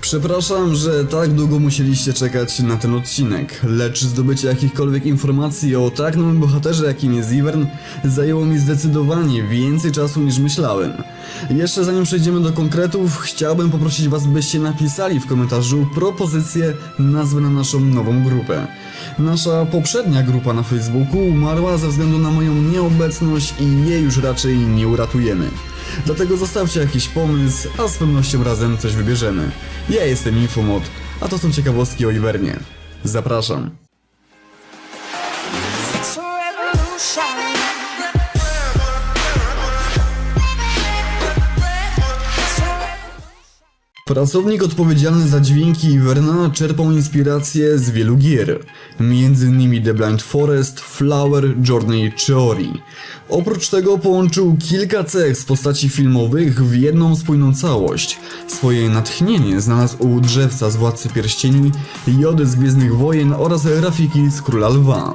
Przepraszam, że tak długo musieliście czekać na ten odcinek, lecz zdobycie jakichkolwiek informacji o tak nowym bohaterze jakim jest Ivern zajęło mi zdecydowanie więcej czasu niż myślałem. Jeszcze zanim przejdziemy do konkretów, chciałbym poprosić was byście napisali w komentarzu propozycję nazwy na naszą nową grupę. Nasza poprzednia grupa na Facebooku umarła ze względu na moją nieobecność i jej już raczej nie uratujemy. Dlatego zostawcie jakiś pomysł, a z pewnością razem coś wybierzemy. Ja jestem Infomod, a to są ciekawostki o Iwernie. Zapraszam. It's a. Pracownik odpowiedzialny za dźwięki Iverna czerpał inspirację z wielu gier, m.in. The Blind Forest, Flower, Journey czy Ori. Oprócz tego połączył kilka cech z postaci filmowych w jedną spójną całość. Swoje natchnienie znalazł u Drzewca z Władcy Pierścieni, Jody z Gwiezdnych Wojen oraz Rafiki z Króla Lwa.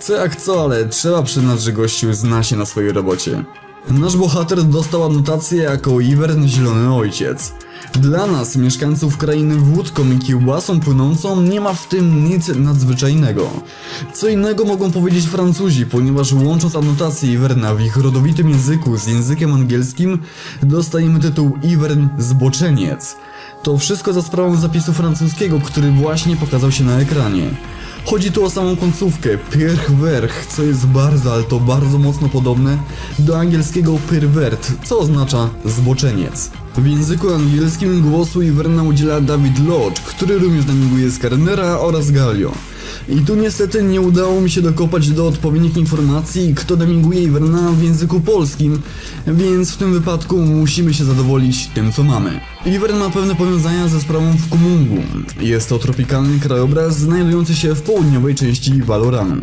Co jak co, ale trzeba przyznać, że gościu zna się na swojej robocie. Nasz bohater dostał anotację jako Ivern Zielony Ojciec. Dla nas, mieszkańców krainy wódką i kiełbasą płynącą, nie ma w tym nic nadzwyczajnego. Co innego mogą powiedzieć Francuzi, ponieważ łącząc anotację Iverna w ich rodowitym języku z językiem angielskim, dostajemy tytuł Ivern Zboczeniec. To wszystko za sprawą zapisu francuskiego, który właśnie pokazał się na ekranie. Chodzi tu o samą końcówkę, Pirchwerch, co jest bardzo, ale to bardzo mocno podobne do angielskiego pervert, co oznacza zboczeniec. W języku angielskim głosu Iverna udziela David Lodge, który również namiguje Skarnera oraz Galio. I tu niestety nie udało mi się dokopać do odpowiednich informacji, kto deminguje Iverna w języku polskim, więc w tym wypadku musimy się zadowolić tym, co mamy. Ivern ma pewne powiązania ze sprawą w Kumungu. Jest to tropikalny krajobraz znajdujący się w południowej części Valoranu.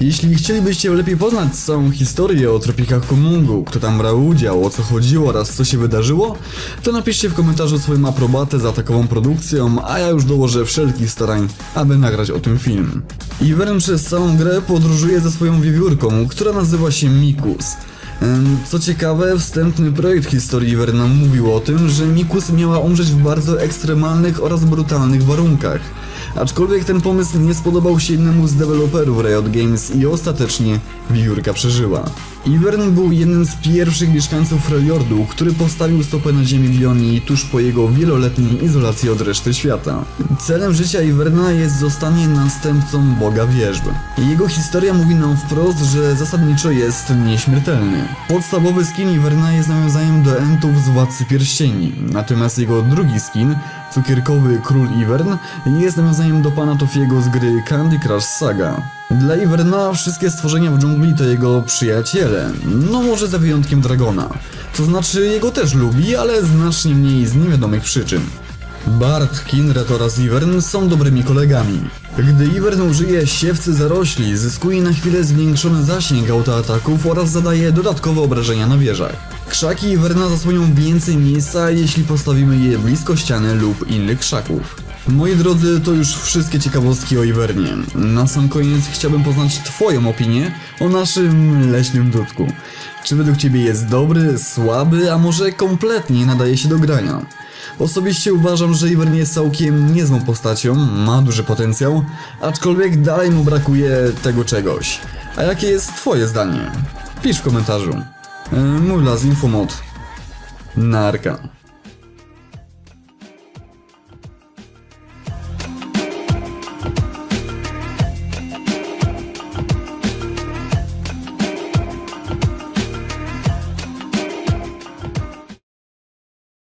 Jeśli chcielibyście lepiej poznać całą historię o tropikach Kumungu, kto tam brał udział, o co chodziło oraz co się wydarzyło, to napiszcie w komentarzu swoją aprobatę za takową produkcją, a ja już dołożę wszelkich starań, aby nagrać o tym film. Ivern przez całą grę podróżuje ze swoją wiewiórką, która nazywa się Mikus. Co ciekawe, wstępny projekt historii Iverna mówił o tym, że Mikus miała umrzeć w bardzo ekstremalnych oraz brutalnych warunkach. Aczkolwiek ten pomysł nie spodobał się jednemu z deweloperów Riot Games i ostatecznie wiewiórka przeżyła. Ivern był jednym z pierwszych mieszkańców Freljordu, który postawił stopę na ziemi w Jonii tuż po jego wieloletniej izolacji od reszty świata. Celem życia Iverna jest zostanie następcą Boga Wierzb. Jego historia mówi nam wprost, że zasadniczo jest nieśmiertelny. Podstawowy skin Iverna jest nawiązaniem do Entów z Władcy Pierścieni, natomiast jego drugi skin, cukierkowy Król Ivern, jest nawiązaniem do pana Tofiego z gry Candy Crush Saga. Dla Iverna wszystkie stworzenia w dżungli to jego przyjaciele, no może za wyjątkiem Dragona. To znaczy jego też lubi, ale znacznie mniej z niewiadomych przyczyn. Bart, Kinred oraz Ivern są dobrymi kolegami. Gdy Ivern użyje siewcy zarośli, zyskuje na chwilę zwiększony zasięg autoataków oraz zadaje dodatkowe obrażenia na wieżach. Krzaki Iverna zasłonią więcej miejsca, jeśli postawimy je blisko ściany lub innych krzaków. Moi drodzy, to już wszystkie ciekawostki o Ivernie. Na sam koniec chciałbym poznać Twoją opinię o naszym leśnym dudku. Czy według Ciebie jest dobry, słaby, a może kompletnie nie nadaje się do grania? Osobiście uważam, że Ivern jest całkiem niezłą postacią, ma duży potencjał, aczkolwiek dalej mu brakuje tego czegoś. A jakie jest Twoje zdanie? Pisz w komentarzu. Yy, Mój las Infomod. Narka.